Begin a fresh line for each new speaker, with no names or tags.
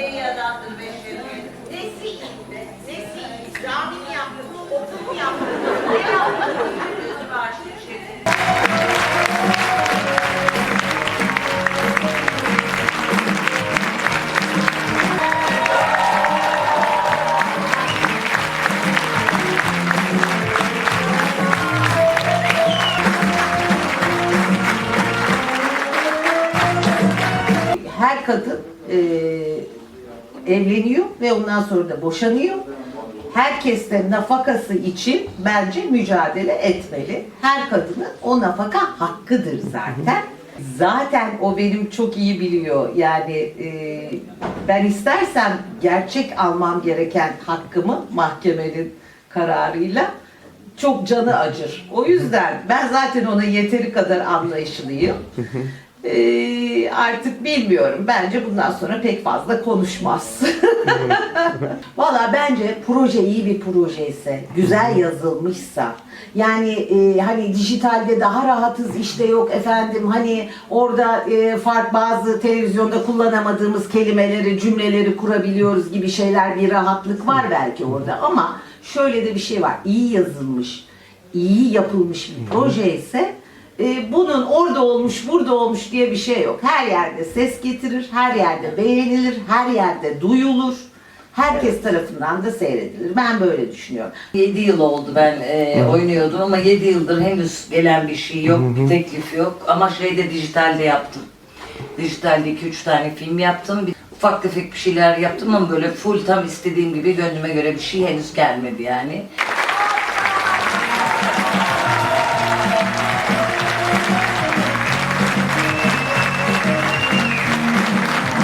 Türbeyi yarattın benzeri. Nesi iyiydi? Nesi iyiydi? Cami mi yaptı? Okul mu yaptı? Ne yaptı? Gözü var şimdi. her kadın e, evleniyor ve ondan sonra da boşanıyor. Herkes de nafakası için bence mücadele etmeli. Her kadının o nafaka hakkıdır zaten. Zaten o benim çok iyi biliyor. Yani e, ben istersem gerçek almam gereken hakkımı mahkemenin kararıyla çok canı acır. O yüzden ben zaten ona yeteri kadar anlayışlıyım. Ee, artık bilmiyorum. Bence bundan sonra pek fazla konuşmaz. Valla bence proje iyi bir proje ise, güzel yazılmışsa, yani e, hani dijitalde daha rahatız işte yok efendim hani orada e, fark bazı televizyonda kullanamadığımız kelimeleri, cümleleri kurabiliyoruz gibi şeyler bir rahatlık var belki orada ama şöyle de bir şey var. iyi yazılmış, iyi yapılmış bir proje ise e, bunun orada olmuş, burada olmuş diye bir şey yok. Her yerde ses getirir, her yerde beğenilir, her yerde duyulur. Herkes tarafından da seyredilir. Ben böyle düşünüyorum.
7 yıl oldu ben e, oynuyordum ama 7 yıldır henüz gelen bir şey yok, bir teklif yok. Ama şeyde dijitalde yaptım. Dijitalde 2-3 tane film yaptım. Bir, ufak tefek bir şeyler yaptım ama böyle full tam istediğim gibi gönlüme göre bir şey henüz gelmedi yani.